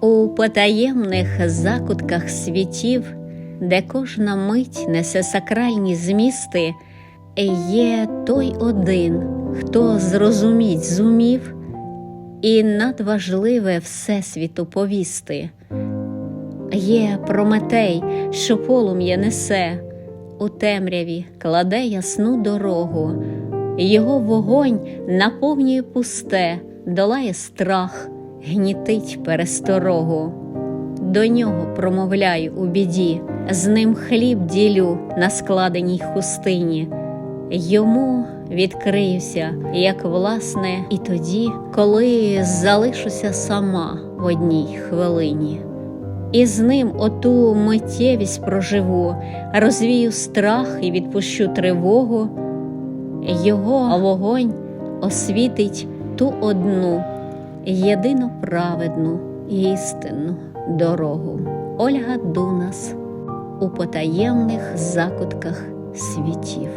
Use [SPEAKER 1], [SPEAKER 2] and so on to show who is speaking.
[SPEAKER 1] У потаємних закутках світів, де кожна мить несе сакральні змісти, є той один, хто зрозуміть зумів і надважливе Всесвіту повісти. Є Прометей, що полум'я несе, у темряві кладе ясну дорогу, його вогонь наповнює пусте, долає страх, гнітить пересторогу. До нього промовляю у біді, з ним хліб ділю на складеній хустині. Йому відкриюся, як власне, і тоді, коли залишуся сама в одній хвилині. І з ним оту миттєвість проживу, розвію страх і відпущу тривогу. Його вогонь освітить ту одну єдину праведну істинну дорогу. Ольга Дунас у потаємних закутках світів.